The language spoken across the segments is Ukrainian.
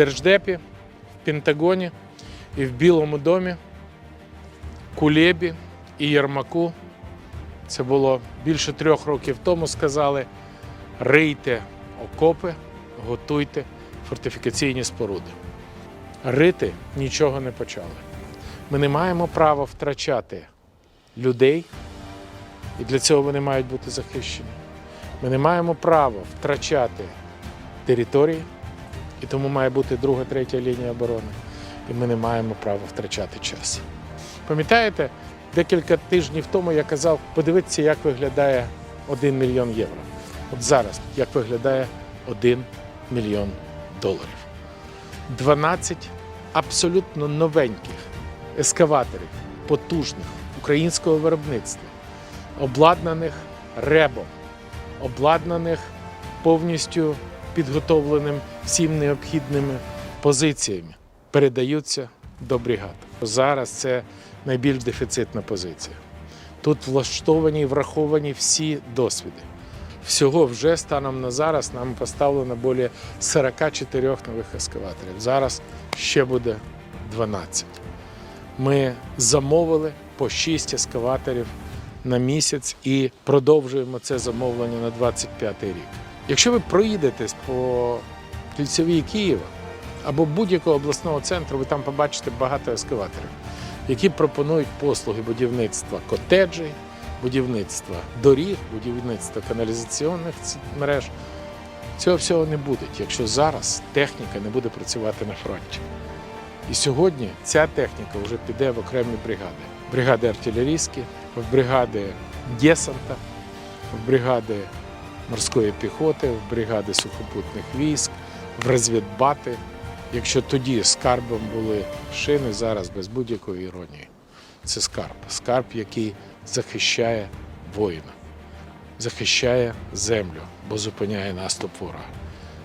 Держдепі, в Пентагоні і в Білому домі, Кулебі і Єрмаку. Це було більше трьох років тому. Сказали: рийте окопи, готуйте фортифікаційні споруди. Рити нічого не почали. Ми не маємо права втрачати людей, і для цього вони мають бути захищені. Ми не маємо права втрачати території, і тому має бути друга, третя лінія оборони. І ми не маємо права втрачати час. Пам'ятаєте, декілька тижнів тому я казав, подивіться, як виглядає 1 мільйон євро. От зараз, як виглядає 1 мільйон доларів. 12 абсолютно новеньких ескаваторів, потужних українського виробництва, обладнаних ребом, обладнаних повністю підготовленим всім необхідними позиціями, передаються до бригад. Зараз це найбільш дефіцитна позиція. Тут влаштовані і враховані всі досвіди. Всього вже станом на зараз нам поставлено більше 44 нових ескаваторів. Зараз ще буде 12. Ми замовили по 6 ескаваторів на місяць і продовжуємо це замовлення на 25 рік. Якщо ви проїдетесь по кільцевій Києва або будь-якого обласного центру, ви там побачите багато ескаваторів, які пропонують послуги будівництва котеджей, будівництва доріг, будівництва каналізаційних мереж. Цього всього не буде, якщо зараз техніка не буде працювати на фронті. І сьогодні ця техніка вже піде в окремі бригади. Бригади артилерійські, в бригади десанта, в бригади морської піхоти, в бригади сухопутних військ, в розвідбати. Якщо тоді скарбом були шини, зараз без будь-якої іронії. Це скарб. Скарб, який захищає воїна, захищає землю, бо зупиняє наступ ворога,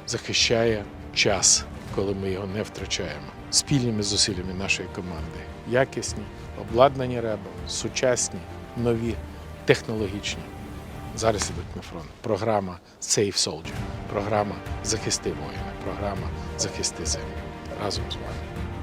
захищає час, коли ми його не втрачаємо. Спільними зусиллями нашої команди. Якісні, обладнані реби, сучасні, нові, технологічні. Зараз ідуть на фронт. Програма Save Soldier, програма Захисти воїна, програма Захисти землю. Разом з вами.